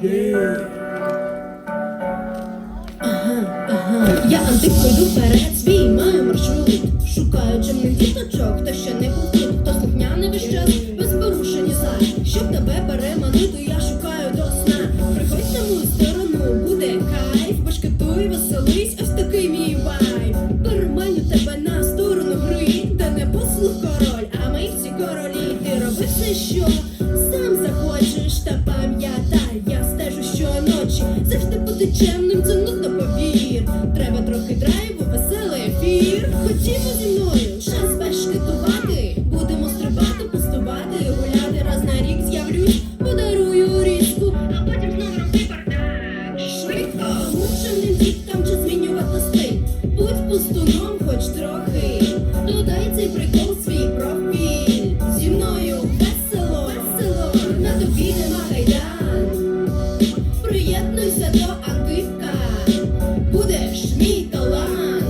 Я антикою йду вперед, свій маю маршрут. Шукаю чимних діточок, хто ще не був тут, хто слухняний весь час, без порушень за. Щоб тебе переманити, я шукаю до сна. Приходь на мою сторону, буде кайф, башкетуй, веселись, ось такий мій вайб. Переманю тебе на сторону гри, де не послух король, а ми всі королі. Ти роби все, що завжди бути чемним, це ну то повір. Треба трохи драйву, веселий ефір. Хотімо зі мною час бешкетувати. Будемо стрибати, пустувати, гуляти раз на рік з'явлюсь, подарую річку, а потім знову роби бардак. Швидко мовчаним там чи змінювати стиль. Будь пустуном, хоч трохи. Додай цей прикол. буде то артистка, будеш мій талант.